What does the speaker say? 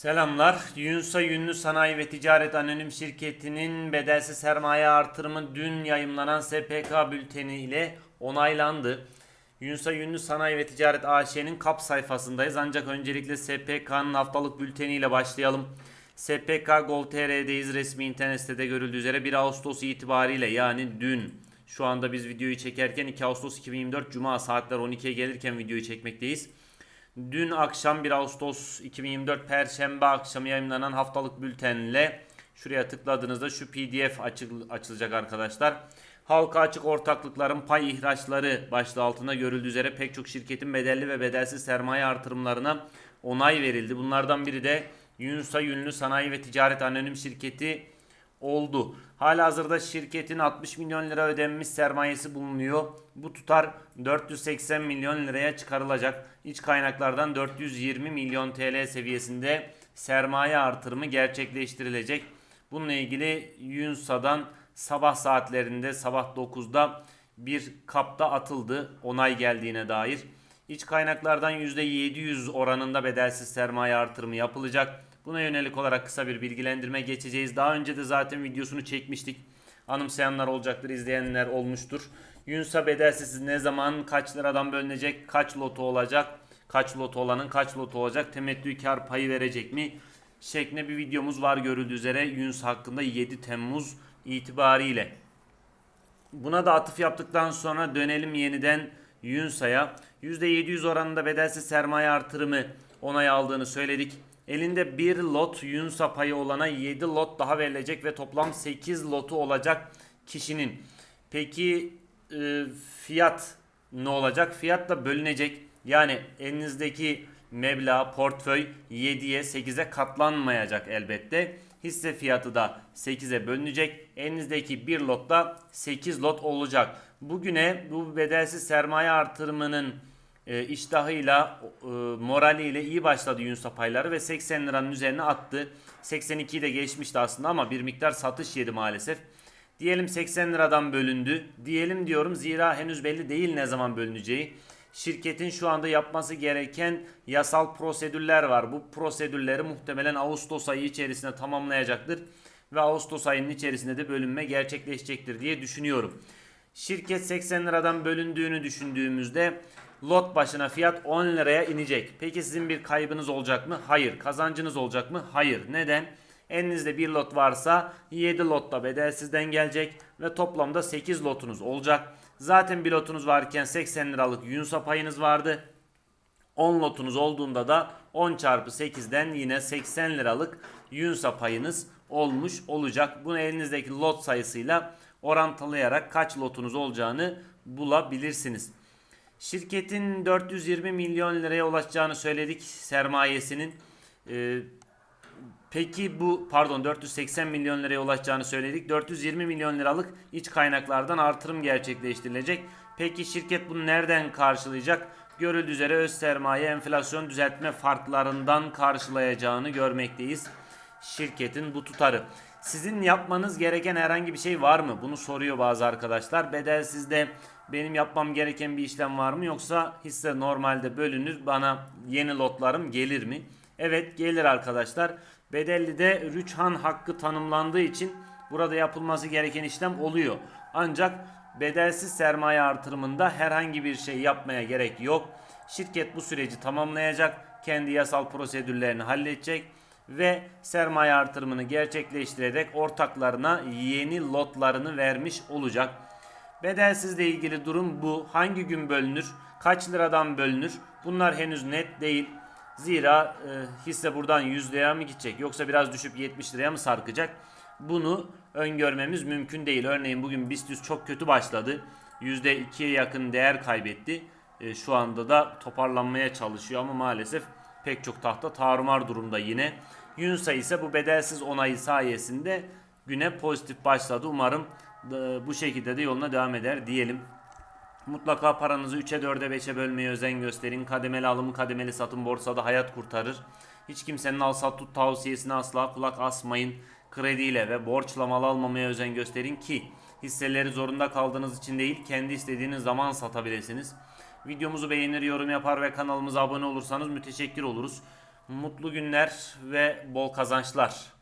Selamlar. Yunsa Yünlü Sanayi ve Ticaret Anonim Şirketi'nin bedelsiz sermaye artırımı dün yayımlanan SPK bülteni ile onaylandı. Yunsa Yünlü Sanayi ve Ticaret AŞ'nin kap sayfasındayız. Ancak öncelikle SPK'nın haftalık bülteni ile başlayalım. SPK Gov.tr'deyiz. Resmi internet sitede görüldüğü üzere 1 Ağustos itibariyle yani dün şu anda biz videoyu çekerken 2 Ağustos 2024 Cuma saatler 12'ye gelirken videoyu çekmekteyiz. Dün akşam 1 Ağustos 2024 Perşembe akşamı yayınlanan haftalık bültenle şuraya tıkladığınızda şu pdf açıl- açılacak arkadaşlar. Halka açık ortaklıkların pay ihraçları başlığı altında görüldüğü üzere pek çok şirketin bedelli ve bedelsiz sermaye artırımlarına onay verildi. Bunlardan biri de Yunsa Yünlü Sanayi ve Ticaret Anonim Şirketi oldu. Halihazırda şirketin 60 milyon lira ödenmiş sermayesi bulunuyor. Bu tutar 480 milyon liraya çıkarılacak. İç kaynaklardan 420 milyon TL seviyesinde sermaye artırımı gerçekleştirilecek. Bununla ilgili Yunsa'dan sabah saatlerinde sabah 9'da bir kapta atıldı onay geldiğine dair. İç kaynaklardan %700 oranında bedelsiz sermaye artırımı yapılacak. Buna yönelik olarak kısa bir bilgilendirme geçeceğiz. Daha önce de zaten videosunu çekmiştik. Anımsayanlar olacaktır, izleyenler olmuştur. Yunsa bedelsiz ne zaman, kaç liradan bölünecek, kaç loto olacak, kaç loto olanın kaç loto olacak, temettü kar payı verecek mi? Şeklinde bir videomuz var görüldüğü üzere Yunus hakkında 7 Temmuz itibariyle. Buna da atıf yaptıktan sonra dönelim yeniden Yunsa'ya. %700 oranında bedelsiz sermaye artırımı onay aldığını söyledik. Elinde bir lot Yunsa payı olana 7 lot daha verilecek ve toplam 8 lotu olacak kişinin. Peki e, fiyat ne olacak? Fiyat da bölünecek. Yani elinizdeki meblağ, portföy 7'ye 8'e katlanmayacak elbette. Hisse fiyatı da 8'e bölünecek. Elinizdeki bir lotta 8 lot olacak. Bugüne bu bedelsiz sermaye artırımının e, iştahıyla, e, moraliyle iyi başladı Yunus payları ve 80 liranın üzerine attı. 82'yi de geçmişti aslında ama bir miktar satış yedi maalesef. Diyelim 80 liradan bölündü. Diyelim diyorum zira henüz belli değil ne zaman bölüneceği. Şirketin şu anda yapması gereken yasal prosedürler var. Bu prosedürleri muhtemelen Ağustos ayı içerisinde tamamlayacaktır. Ve Ağustos ayının içerisinde de bölünme gerçekleşecektir diye düşünüyorum. Şirket 80 liradan bölündüğünü düşündüğümüzde lot başına fiyat 10 liraya inecek. Peki sizin bir kaybınız olacak mı? Hayır. Kazancınız olacak mı? Hayır. Neden? Elinizde bir lot varsa 7 lotta bedelsizden gelecek ve toplamda 8 lotunuz olacak. Zaten bir lotunuz varken 80 liralık Yunsa payınız vardı. 10 lotunuz olduğunda da 10 çarpı 8'den yine 80 liralık Yunsa payınız olmuş olacak. Bunu elinizdeki lot sayısıyla orantılayarak kaç lotunuz olacağını bulabilirsiniz. Şirketin 420 milyon liraya ulaşacağını söyledik sermayesinin. Ee, Peki bu pardon 480 milyon liraya ulaşacağını söyledik. 420 milyon liralık iç kaynaklardan artırım gerçekleştirilecek. Peki şirket bunu nereden karşılayacak? Görüldüğü üzere öz sermaye enflasyon düzeltme farklarından karşılayacağını görmekteyiz. Şirketin bu tutarı. Sizin yapmanız gereken herhangi bir şey var mı? Bunu soruyor bazı arkadaşlar. Bedelsizde benim yapmam gereken bir işlem var mı? Yoksa hisse normalde bölünür bana yeni lotlarım gelir mi? Evet gelir arkadaşlar. Bedelli'de rüçhan hakkı tanımlandığı için burada yapılması gereken işlem oluyor. Ancak bedelsiz sermaye artırımında herhangi bir şey yapmaya gerek yok. Şirket bu süreci tamamlayacak. Kendi yasal prosedürlerini halledecek ve sermaye artırımını gerçekleştirerek ortaklarına yeni lotlarını vermiş olacak. Bedelsizle ilgili durum bu. Hangi gün bölünür? Kaç liradan bölünür? Bunlar henüz net değil. Zira e, hisse buradan 100 liraya mı gidecek yoksa biraz düşüp 70 liraya mı sarkacak? Bunu öngörmemiz mümkün değil. Örneğin bugün BIST çok kötü başladı. %2'ye yakın değer kaybetti. E, şu anda da toparlanmaya çalışıyor ama maalesef pek çok tahta tarumar durumda yine. Yunsa ise bu bedelsiz onayı sayesinde güne pozitif başladı. Umarım e, bu şekilde de yoluna devam eder diyelim. Mutlaka paranızı 3'e 4'e 5'e bölmeye özen gösterin. Kademeli alım, kademeli satım borsada hayat kurtarır. Hiç kimsenin al sat tut tavsiyesine asla kulak asmayın. Krediyle ve borçla mal almamaya özen gösterin ki hisseleri zorunda kaldığınız için değil kendi istediğiniz zaman satabilirsiniz. Videomuzu beğenir, yorum yapar ve kanalımıza abone olursanız müteşekkir oluruz. Mutlu günler ve bol kazançlar.